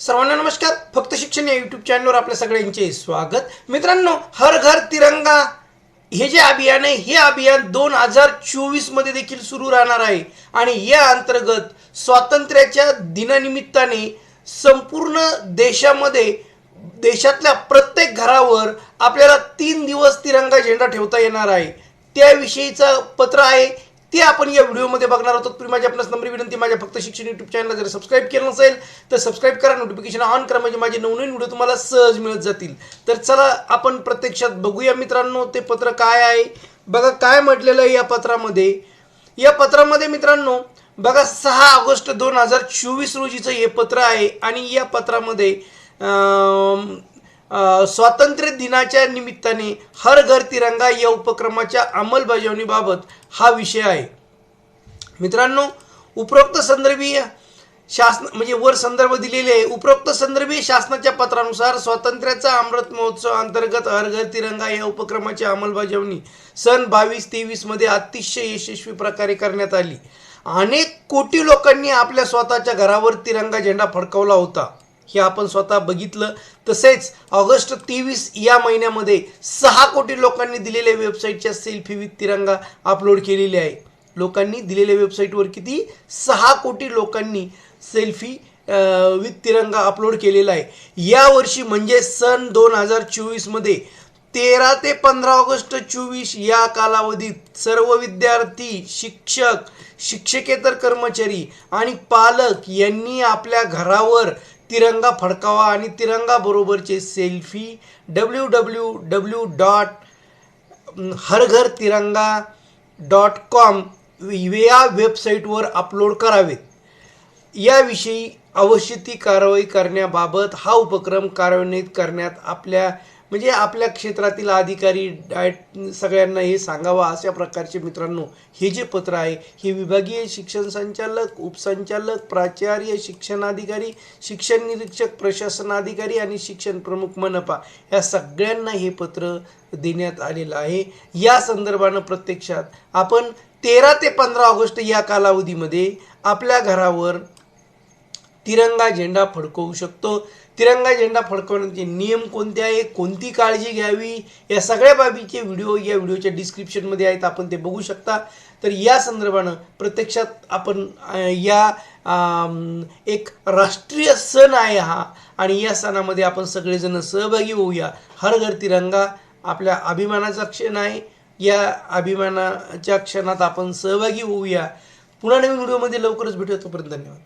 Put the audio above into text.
सर्वांना नमस्कार. फक्त शिक्षण या यूट्यूब चॅनलवर आपल्या सगळ्यांचे स्वागत. मित्रांनो हर घर तिरंगा हे जे अभियान आहे हे अभियान दोन हजार चोवीसमध्ये देखील सुरू राहणार आहे. आणि या अंतर्गत स्वातंत्र्याच्या दिनानिमित्ताने संपूर्ण देशामध्ये देशातल्या प्रत्येक घरावर आपल्याला तीन दिवस तिरंगा झेंडा ठेवता येणार आहे. त्याविषयीचं पत्र आहे ते आपण या व्हिडिओमध्ये बघणार आहोत. तुम्ही माझी आपणास नम्र विनंती माझ्या फक्त शिक्षण युट्यूब चॅनलला जर सबस्क्राईब केलं नसेल तर सबस्क्राईब करा. नोटिफिकेशन ऑन करा. म्हणजे माझे नवनवीन व्हिडिओ तुम्हाला सहज मिळत जातील. तर चला आपण प्रत्यक्षात बघूया मित्रांनो ते पत्र काय आहे? बघा काय म्हटलेलं आहे या पत्रामध्ये? या पत्रामध्ये मित्रांनो बघा सहा ऑगस्ट दोन हजार चोवीस रोजीचं हे पत्र आहे. आणि या पत्रामध्ये स्वातंत्र्य दिनाच्या निमित्ताने हर घर तिरंगा या उपक्रमाच्या अंमलबजावणीबाबत हा विषय आहे. मित्रांनो उपरोक्त संदर्भीय शासन म्हणजे वर संदर्भ दिलेले आहे. उपरोक्त संदर्भीय शासनाच्या पत्रानुसार स्वातंत्र्याचा अमृत महोत्सव अंतर्गत हर घर तिरंगा या उपक्रमाची अंमलबजावणी सन बावीस तेवीसमध्ये अतिशय यशस्वी प्रकारे करण्यात आली. अनेक कोटी लोकांनी आपल्या स्वतःच्या घरावर तिरंगा झेंडा फडकवला होता. हे आपण स्वतः बघितलं. तसेच ऑगस्ट तेवीस या महिन्यामध्ये सहा कोटी लोकांनी दिलेल्या वेबसाईटच्या सेल्फी विथ तिरंगा अपलोड केलेली आहे. लोकांनी दिलेल्या वेबसाईटवर किती? सहा कोटी लोकांनी सेल्फी विथ तिरंगा अपलोड केलेला आहे. यावर्षी म्हणजे सन दोन हजार चोवीसमध्ये तेरा ते पंधरा ऑगस्ट चोवीस या कालावधीत सर्व विद्यार्थी शिक्षक शिक्षकेतर कर्मचारी आणि पालक यांनी आपल्या घरावर तिरंगा फडकावा आणि तिरंगा बरोबरचे selfie W W W dot हरघर Tiranga dot com या वेबसाईटवर अपलोड करावेत. याविषयी अवश्य ती कारवाई करण्याबाबत हा उपक्रम कार्यान्वित करण्यात आपल्या म्हणजे आपल्या क्षेत्रातील अधिकारी डायट सगळ्यांना हे सांगावं अशा प्रकारचे मित्रांनो हे जे पत्र आहे हे विभागीय शिक्षण संचालक उपसंचालक प्राचार्य शिक्षणाधिकारी शिक्षण निरीक्षक प्रशासनाधिकारी आणि शिक्षण प्रमुख मनपा या सगळ्यांना हे पत्र देण्यात आलेलं आहे. या संदर्भानं प्रत्यक्षात आपण तेरा ते पंधरा ऑगस्ट या कालावधीमध्ये आपल्या घरावर तिरंगा झेंडा फडकवू शकतो. तिरंगा झेंडा फडकवण्याचे नियम कोणते आहे? कोणती काळजी घ्यावी? या सगळ्या बाबीचे व्हिडिओ या व्हिडिओच्या डिस्क्रिप्शनमध्ये आहेत. आपण ते बघू शकता. तर या संदर्भानं प्रत्यक्षात आपण या एक राष्ट्रीय सण आहे हा. आणि या सणामध्ये आपण सगळेजण सहभागी होऊया. हर घर तिरंगा आपल्या अभिमानाचा क्षण आहे. या अभिमानाच्या क्षणात आपण सहभागी होऊया. पुन्हा नवीन व्हिडिओमध्ये लवकरच भेटू तोपर्यंत धन्यवाद.